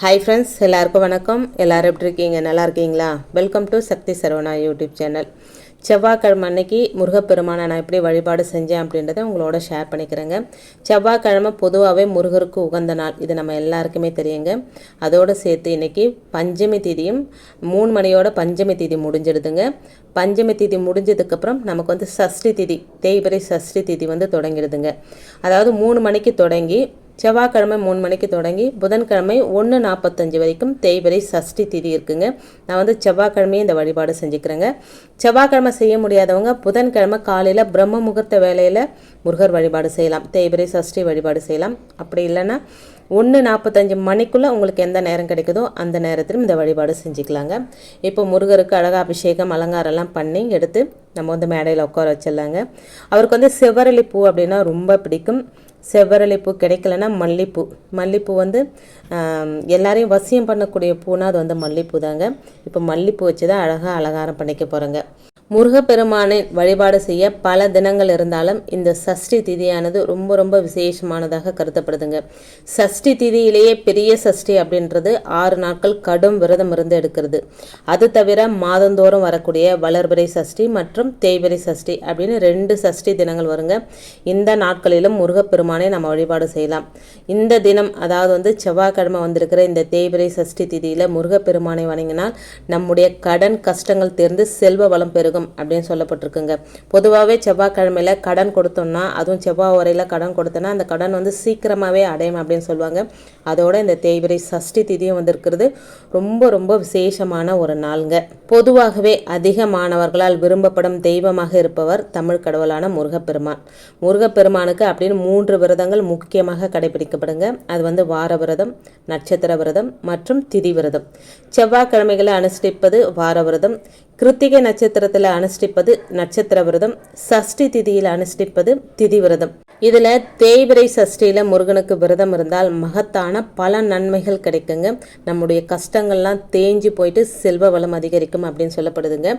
Hi friends எல்லாருக்கும் வணக்கம். எல்லாரும் எப்படி இருக்கீங்க? நல்லா இருக்கீங்களா? Welcome to Sakthi Saravana YouTube channel செவ்வாய்க்கிழமை அன்னைக்கு முருகப்பெருமானை நான் எப்படி வழிபாடு செஞ்சேன் அப்படின்றத உங்களோட ஷேர் பண்ணிக்கிறேங்க. செவ்வாய்க்கிழமை பொதுவாகவே முருகருக்கு உகந்த நாள். இது நம்ம எல்லாருக்குமே தெரியுங்க. அதோடு சேர்த்து இன்றைக்கி பஞ்சமி திதியும் மூணு மணியோட பஞ்சமி திதி முடிஞ்சிடுதுங்க. பஞ்சமி திதி முடிஞ்சதுக்கப்புறம் நமக்கு வந்து சஷ்டி திதி தேய்பிரை சஷ்டி திதி வந்து தொடங்கிடுதுங்க. அதாவது மூணு மணிக்கு தொடங்கி செவ்வாய்க்கிழமை மூணு மணிக்கு தொடங்கி புதன்கிழமை ஒன்று நாற்பத்தஞ்சு வரைக்கும் தேய்பிரை சஷ்டி திதி இருக்குங்க. நான் வந்து செவ்வாய்க்கிழமையே இந்த வழிபாடு செஞ்சுக்கிறேங்க. செவ்வாய்க்கிழமை செய்ய முடியாதவங்க புதன்கிழமை காலையில் பிரம்ம முகூர்த்த வேலையில் முருகர் வழிபாடு செய்யலாம். தேய்பிரை சஷ்டி வழிபாடு செய்யலாம். அப்படி இல்லைன்னா ஒன்று நாற்பத்தஞ்சு மணிக்குள்ளே உங்களுக்கு எந்த நேரம் கிடைக்குதோ அந்த நேரத்திலும் இந்த வழிபாடு செஞ்சுக்கலாங்க. இப்போ முருகருக்கு அழகா அபிஷேகம் அலங்காரம்லாம் பண்ணி எடுத்து நம்ம வந்து மேடையில் உட்கார வச்சிடலாங்க. அவருக்கு வந்து செவ்வரளி பூ அப்படின்னா ரொம்ப பிடிக்கும். செவ்வரளிப்பூ கிடைக்கலன்னா மல்லிப்பூ. மல்லிப்பூ வந்து எல்லாரையும் வசியம் பண்ணக்கூடிய பூனா அது வந்து மல்லிப்பூ தாங்க. இப்போ மல்லிப்பூ வச்சு தான் அழகாக அலங்காரம் பண்ணிக்க போகிறேங்க முருகப்பெருமானை வழிபாடு செய்ய பல தினங்கள் இருந்தாலும் இந்த சஷ்டி திதியானது ரொம்ப ரொம்ப விசேஷமானதாக கருதப்படுதுங்க. சஷ்டி திதியிலேயே பெரிய சஷ்டி அப்படின்றது ஆறு நாட்கள் கடும் விரதம் இருந்து எடுக்கிறது. அது தவிர மாதந்தோறும் வரக்கூடிய வளர்பிறை சஷ்டி மற்றும் தேய்பிறை சஷ்டி அப்படின்னு ரெண்டு சஷ்டி தினங்கள் வருங்க. இந்த நாட்களிலும் முருகப்பெருமானை நம்ம வழிபாடு செய்யலாம். இந்த தினம் அதாவது வந்து செவ்வாய்க்கிழமை வந்திருக்கிற இந்த தேய்பிறை சஷ்டி திதியில் முருகப்பெருமானை வணங்கினால் நம்முடைய கடன் கஷ்டங்கள் தேர்ந்து செல்வ வளம் பெருகும். அப்படின்னு சொல்லப்பட்டிருக்குங்க. பொதுவாகவே செவ்வாய்க்கிழமையில கடன் கொடுத்தோம்னா அதுவும் செவ்வாய் வரையில் கடன் கொடுத்தோன்னா அந்த கடன் வந்து சீக்கிரமாகவே அடையும் அப்படின்னு சொல்லுவாங்க. அதோட இந்த தேய்பிரை சஷ்டி திதியும் வந்திருக்கிறது. ரொம்ப ரொம்ப விசேஷமான ஒரு நாளுங்க. பொதுவாகவே அதிக மாணவர்களால் விரும்பப்படும் தெய்வமாக இருப்பவர் தமிழ் கடவுளான முருகப்பெருமான். முருகப்பெருமானுக்கு அப்படின்னு மூன்று விரதங்கள் முக்கியமாக கடைபிடிக்கப்படுங்க. அது வந்து வார விரதம் நட்சத்திர விரதம் மற்றும் திதி விரதம். செவ்வாய்க்கிழமைகளை அனுஷ்டிப்பது வார விரதம். கிருத்திகை நட்சத்திரத்தில் அனுஷ்டிப்பது நட்சத்திர விரதம் சஷ்டி திதியில் அனுஷ்டிப்பது திதி விரதம். இதில் தேய்பிரை சஷ்டியில் முருகனுக்கு விரதம் இருந்தால் மகத்தான பல நன்மைகள் கிடைக்குங்க. நம்முடைய கஷ்டங்கள்லாம் தேஞ்சு போயிட்டு செல்வ வளம் அதிகரிக்கும் அப்படின்னு சொல்லப்படுதுங்க.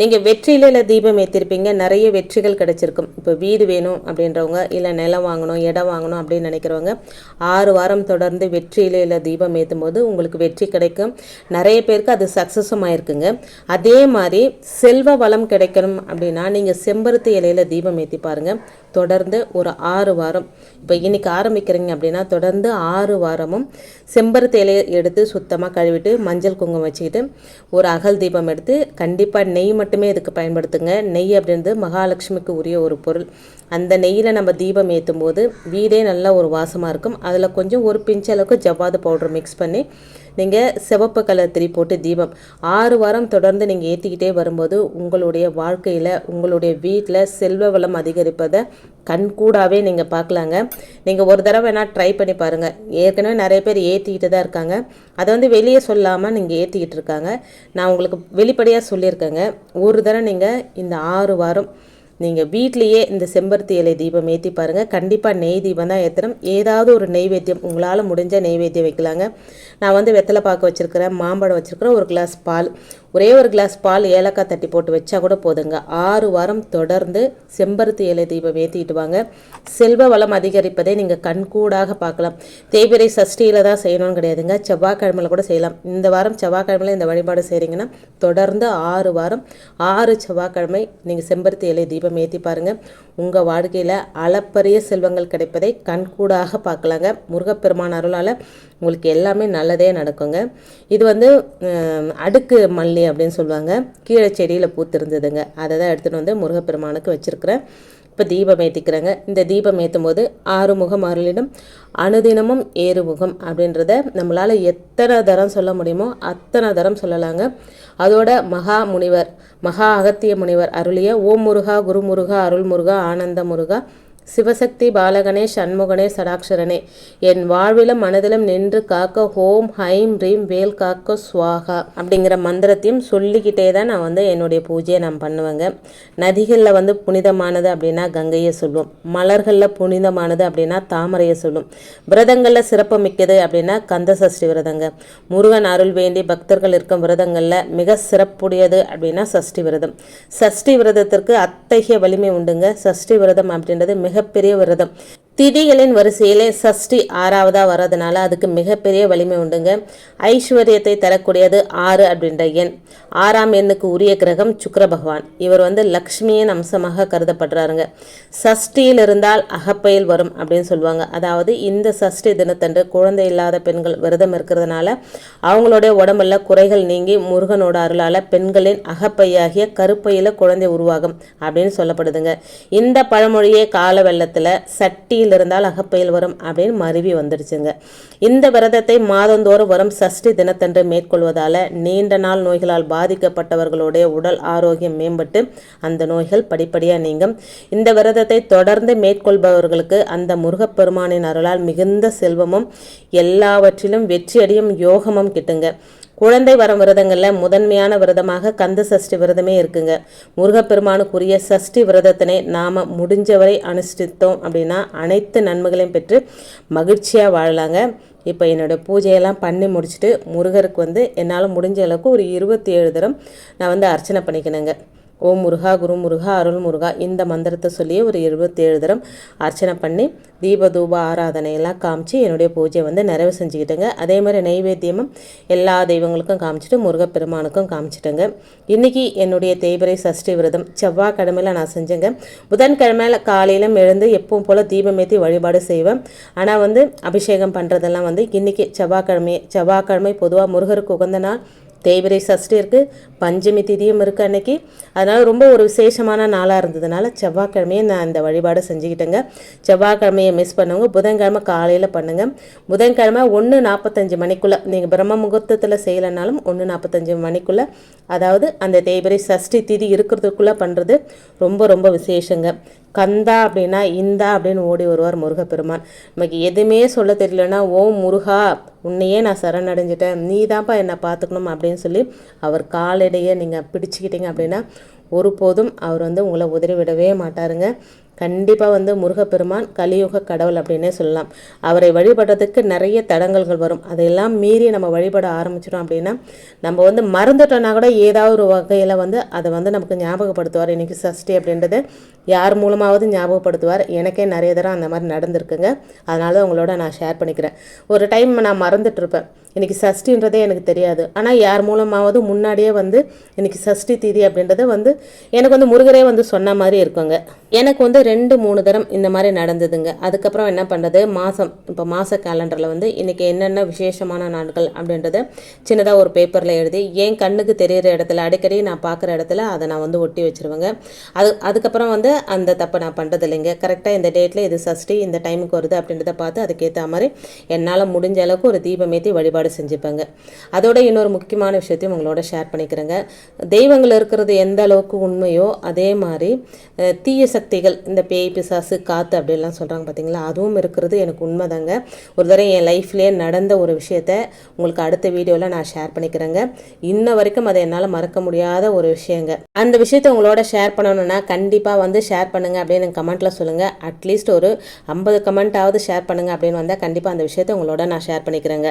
நீங்கள் வெற்றிலையில் தீபம் ஏற்றிருப்பீங்க நிறைய வெற்றிகள் கிடைச்சிருக்கும். இப்போ வீடு வேணும் அப்படின்றவங்க இல்லை நிலம் வாங்கணும் இடம் வாங்கணும் அப்படின்னு நினைக்கிறவங்க ஆறு வாரம் தொடர்ந்து வெற்றிலையில் தீபம் ஏற்றும் போது உங்களுக்கு வெற்றி கிடைக்கும். நிறைய பேருக்கு அது சக்ஸஸும் ஆயிருக்குங்க. அதே மாதிரி செல்வ வளம் கிடைக்கணும் அப்படின்னா நீங்கள் செம்பருத்தி இலையில் தீபம் ஏற்றி பாருங்கள் தொடர்ந்து ஒரு ஆறு வாரம். இப்போ இன்றைக்கி ஆரம்பிக்கிறீங்க அப்படின்னா தொடர்ந்து ஆறு வாரமும் செம்பருத்தி இலையை எடுத்து சுத்தமாக கழுவிட்டு மஞ்சள் குங்குமம் வச்சுக்கிட்டு ஒரு அகல் தீபம் எடுத்து கண்டிப்பாக நெய் மட்டுமே இதுக்கு பயன்படுத்துங்க. நெய் அப்படின்றது மகாலட்சுமிக்கு உரிய ஒரு பொருள். அந்த நெய்யில் நம்ம தீபம் ஏற்றும் போது வீடே நல்லா ஒரு வாசமாக இருக்கும். அதில் கொஞ்சம் ஒரு பிஞ்ச் அளவுக்கு ஜவ்வாது பவுடர் மிக்ஸ் பண்ணி நீங்கள் சிவப்பு கலர் திரி போட்டு தீபம். ஆறு வாரம் தொடர்ந்து நீங்கள் ஏற்றிக்கிட்டே வரும்போது உங்களுடைய வாழ்க்கையில் உங்களுடைய வீட்டில் செல்வ வளம் அதிகரிப்பதை கண்கூடாகவே நீங்கள் பார்க்கலாங்க நீங்கள் ஒரு தடவை வேணால் ட்ரை பண்ணி பாருங்கள் ஏற்கனவே நிறைய பேர் ஏற்றிக்கிட்டு தான் இருக்காங்க. அதை வந்து வெளியே சொல்லாமல் நீங்கள் ஏற்றிக்கிட்டு இருக்காங்க. நான் உங்களுக்கு வெளிப்படையாக சொல்லியிருக்கேங்க. ஒரு தடவை நீங்கள் இந்த ஆறு வாரம் நீங்கள் வீட்லேயே இந்த செம்பருத்தி இலை தீபம் ஏற்றி பாருங்கள் கண்டிப்பாக நெய் தீபம் தான் ஏற்றணும் ஏதாவது ஒரு நெய்வேத்தியம் உங்களால் முடிஞ்ச நெய்வேத்தியம் வைக்கலாங்க. நான் வந்து வெத்தலை பாக்கு வச்சுருக்கிறேன் மாம்பழம் வச்சுருக்கிறேன் ஒரு கிளாஸ் பால். ஒரே ஒரு கிளாஸ் பால் ஏலக்காய் தட்டி போட்டு வச்சா கூட போதுங்க. ஆறு வாரம் தொடர்ந்து செம்பருத்தி இலை தீபம் ஏற்றிட்டு வாங்க. செல்வ வளம் அதிகரிப்பதை நீங்கள் கண்கூடாக பார்க்கலாம். தேய்பிரை சஷ்டியில் தான் செய்யணும்னு கிடையாதுங்க. செவ்வாய்க்கிழமையில் கூட செய்யலாம். இந்த வாரம் செவ்வாய்க்கிழமையில் இந்த வழிபாடு செய்கிறீங்கன்னா தொடர்ந்து ஆறு வாரம் ஆறு செவ்வாய்க்கிழமை நீங்கள் செம்பருத்தி இலை தீபம் ஏற்றி பாருங்கள் உங்கள் வாழ்க்கையில் அளப்பரிய செல்வங்கள் கிடைப்பதை கண்கூடாக பார்க்கலாங்க. முருகப்பெருமான் அருளால் உங்களுக்கு எல்லாமே நல்லதே நடக்குங்க. இது வந்து அடுக்கு மல்லி அப்படின்னு சொல்லுவாங்க. கீழே செடியில் பூத்திருந்ததுங்க. அதை தான் எடுத்துகிட்டு வந்து முருகப்பெருமானுக்கு வச்சுருக்கிறேன். இப்போ தீபம் ஏற்றிக்கிறேங்க இந்த தீபம் ஏற்றும் போது ஆறுமுகம் அருளிடம். அனுதினமும் ஏறுமுகம் அப்படின்றத நம்மளால் எத்தனை தரம் சொல்ல முடியுமோ அத்தனை தரம் சொல்லலாங்க. அதோட மகா முனிவர் மகா அகத்திய முனிவர் அருளிய ஓம் முருகா குரு முருகா அருள் முருகா ஆனந்த முருகா சிவசக்தி பாலகனே சண்முகனே சடாக்ஷரனே என் வாழ்விலும் மனதிலும் நின்று காக்க ஹோம் ஹைம் ரீம் வேல் காக்க சுவாகா அப்படிங்கிற மந்திரத்தையும் சொல்லிக்கிட்டே தான் நான் வந்து என்னுடைய பூஜையை நான் பண்ணுவேங்க. நதிகளில் வந்து புனிதமானது அப்படின்னா கங்கையை சொல்லுவோம் மலர்களில் புனிதமானது அப்படின்னா தாமரையை சொல்லும். விரதங்களில் சிறப்பு மிக்கது அப்படின்னா கந்த சஷ்டி விரதங்க. முருகன் அருள் வேண்டி பக்தர்கள் இருக்கும் விரதங்களில் மிக சிறப்புடையது அப்படின்னா சஷ்டி விரதம். சஷ்டி விரதத்திற்கு அத்தகைய வலிமை உண்டுங்க. சஷ்டி விரதம் அப்படின்றது மிகப்பெரிய விரதம். திதிகளின் வரிசையிலே சஷ்டி ஆறாவதாக வர்றதுனால அதுக்கு மிகப்பெரிய வலிமை உண்டுங்க. ஐஸ்வர்யத்தை தரக்கூடியது ஆறு அப்படின்ற எண். ஆறாம் எண்ணுக்கு உரிய கிரகம் சுக்கர பகவான். இவர் வந்து லக்ஷ்மியின் அம்சமாக கருதப்படுறாருங்க. சஷ்டியில் இருந்தால் அகப்பையில் வரும் அப்படின்னு சொல்லுவாங்க. அதாவது இந்த சஷ்டி தினத்தன்று குழந்தை இல்லாத பெண்கள் விரதம் இருக்கிறதுனால அவங்களுடைய உடம்புல குறைகள் நீங்கி முருகனோட அருளால் பெண்களின் அகப்பையாகிய கருப்பையில் குழந்தை உருவாகும் அப்படின்னு சொல்லப்படுதுங்க. இந்த பழமொழியே கால வெள்ளத்தில் சட்டியில் இருந்தால் அகப்பையில் வரும் அப்படின்னு மருவி வந்துடுச்சுங்க. இந்த விரதத்தை மாதந்தோறும் வரும் சஷ்டி தினத்தன்று மேற்கொள்வதால் நீண்ட நாள் நோய்களால் பாதிக்கப்பட்டவர்களுடைய உடல் ஆரோக்கியம் மேம்பட்டு அந்த நோய்கள் படிப்படியாக நீங்கும். இந்த விரதத்தை தொடர்ந்து மேற்கொள்பவர்களுக்கு அந்த முருகப்பெருமானின் அருளால் மிகுந்த செல்வமும் எல்லாவற்றிலும் வெற்றியடையும் யோகமும் கிட்டுங்க. குழந்தை வரம் விரதங்களில் முதன்மையான விரதமாக கந்த சஷ்டி விரதமே இருக்குங்க. முருகப்பெருமானுக்குரிய சஷ்டி விரதத்தினை நாம் முடிஞ்சவரை அனுஷ்டித்தோம் அப்படின்னா அனைத்து நன்மைகளையும் பெற்று மகிழ்ச்சியாக வாழலாங்க. இப்போ என்னோடய பூஜையெல்லாம் பண்ணி முடிச்சுட்டு முருகருக்கு வந்து என்னால் முடிஞ்ச அளவுக்கு ஒரு இருபத்தி ஏழு தரம் நான் வந்து அர்ச்சனை பண்ணிக்கணுங்க. ஓம் முருகா குரு முருகா அருள் முருகா இந்த மந்திரத்தை சொல்லி ஒரு இருபத்தேழு தரம் அர்ச்சனை பண்ணி தீப தூப ஆராதனையெல்லாம் காமிச்சு என்னுடைய பூஜையை வந்து நிறைவு செஞ்சுக்கிட்டேங்க. அதே மாதிரி நைவேத்தியமும் எல்லா தெய்வங்களுக்கும் காமிச்சிட்டு முருகப்பெருமானுக்கும் காமிச்சிட்டேங்க. இன்றைக்கி என்னுடைய தேய்பிரை சஷ்டி விரதம். செவ்வாய்க்கிழமையில் நான் செஞ்சேங்க. புதன்கிழமையில் காலையிலும் எழுந்து எப்பவும் போல் தீபம் ஏற்றி வழிபாடு செய்வேன். ஆனால் வந்து அபிஷேகம் பண்ணுறதெல்லாம் வந்து இன்றைக்கி செவ்வாய்க்கிழமை செவ்வாய்க்கிழமை பொதுவாக முருகருக்கு உகந்த நாள். தேய்பிரை சஷ்டி இருக்குது பஞ்சமி திதியும் இருக்குது அன்னைக்கு. அதனால் ரொம்ப ஒரு விசேஷமான நாளாக இருந்ததுனால செவ்வாய்க்கிழமையே நான் இந்த வழிபாடை செஞ்சுக்கிட்டேங்க. செவ்வாய்க்கிழமையை மிஸ் பண்ணுவோங்க புதன்கிழமை காலையில் பண்ணுங்கள் புதன்கிழமை ஒன்று நாற்பத்தஞ்சு மணிக்குள்ளே நீங்கள் பிரம்ம முகூர்த்தத்தில் செய்யலைனாலும் ஒன்று நாற்பத்தஞ்சு மணிக்குள்ளே அதாவது அந்த தேய்பிரை சஷ்டி திதி இருக்கிறதுக்குள்ளே பண்ணுறது ரொம்ப ரொம்ப விசேஷங்க. கந்தா அப்படின்னா இந்தா அப்படின்னு ஓடி வருவார் முருகப்பெருமான். நமக்கு எதுவுமே சொல்ல தெரியலன்னா ஓ முருகா உன்னையே நான் சரணடைஞ்சிட்டேன். நீ தான்ப்பா என்னை பார்த்துக்கணும் அப்படின்னு சொல்லி அவர் காலடையை நீங்கள் பிடிச்சிக்கிட்டீங்க அப்படின்னா ஒருபோதும் அவர் வந்து உங்களை உதறி விடவே மாட்டாருங்க. கண்டிப்பாக வந்து முருகப்பெருமான் கலியுக கடவுள் அப்படின்னே சொல்லலாம். அவரை வழிபடுறதுக்கு நிறைய தடங்கல்கள் வரும். அதையெல்லாம் மீறி நம்ம வழிபட ஆரம்பிச்சிட்டோம் அப்படின்னா நம்ம வந்து மறந்துட்டோன்னா கூட ஏதாவது ஒரு வகையில் வந்து அதை வந்து நமக்கு ஞாபகப்படுத்துவார். இன்றைக்கி சஷ்டி அப்படின்றத யார் மூலமாவது ஞாபகப்படுத்துவார். எனக்கே நிறைய தரம் அந்த மாதிரி நடந்திருக்குங்க. அதனால உங்களோட நான் ஷேர் பண்ணிக்கிறேன். ஒரு டைம் நான் மறந்துட்டுருப்பேன் இன்றைக்கி சஷ்டின்றதே எனக்கு தெரியாது. ஆனால் யார் மூலமாவது முன்னாடியே வந்து இன்றைக்கி சஷ்டி தீதி அப்படின்றத வந்து எனக்கு வந்து முருகரே வந்து சொன்ன மாதிரி இருக்குங்க. எனக்கு வந்து ரெண்டு மூணு தரம் இந்த மாதிரி நடந்ததுங்க. அதுக்கப்புறம் என்ன பண்ணுறது மாதம் இப்போ மாத கேலண்டரில் வந்து இன்றைக்கி என்னென்ன விசேஷமான நாட்கள் அப்படின்றத சின்னதாக ஒரு பேப்பரில் எழுதி என் கண்ணுக்கு தெரிகிற இடத்துல அடிக்கடி நான் பார்க்குற இடத்துல அதை நான் வந்து ஒட்டி வச்சுருவேங்க. அது அதுக்கப்புறம் வந்து அந்த தப்பை நான் பண்ணுறது இல்லைங்க கரெக்டாக இந்த டேட்டில் இது சஷ்டி இந்த டைமுக்கு வருது அப்படின்றத பார்த்து அதுக்கேற்ற மாதிரி என்னால் முடிஞ்ச அளவுக்கு ஒரு தீபமேற்றி வழிபாடு செஞ்சுப்பேங்க. அதோட இன்னொரு முக்கியமான விஷயத்தையும் உங்களோட ஷேர் பண்ணிக்கிறேங்க. தெய்வங்கள் இருக்கிறது எந்த அளவுக்கு உண்மையோ அதே மாதிரி தீய சக்திகள் இந்த பேய் பிசாசு காற்று அப்படிலாம் சொல்கிறாங்க பார்த்தீங்களா அதுவும் இருக்கிறது எனக்கு உண்மைதாங்க. ஒரு தடவை என் லைஃப்லேயே நடந்த ஒரு விஷயத்த உங்களுக்கு அடுத்த வீடியோவில் நான் ஷேர் பண்ணிக்கிறேங்க. இன்ன வரைக்கும் அதை என்னால் மறக்க முடியாத ஒரு விஷயங்க. அந்த விஷயத்தை உங்களோட ஷேர் பண்ணணும்னா கண்டிப்பாக வந்து ஷேர் பண்ணுங்கள் அப்படின்னு கமெண்ட்டில் சொல்லுங்கள் அட்லீஸ்ட் ஒரு ஐம்பது கமெண்ட்டாவது ஷேர் பண்ணுங்கள் அப்படின்னு வந்தால் கண்டிப்பாக அந்த விஷயத்தை உங்களோட நான் ஷேர் பண்ணிக்கிறேங்க.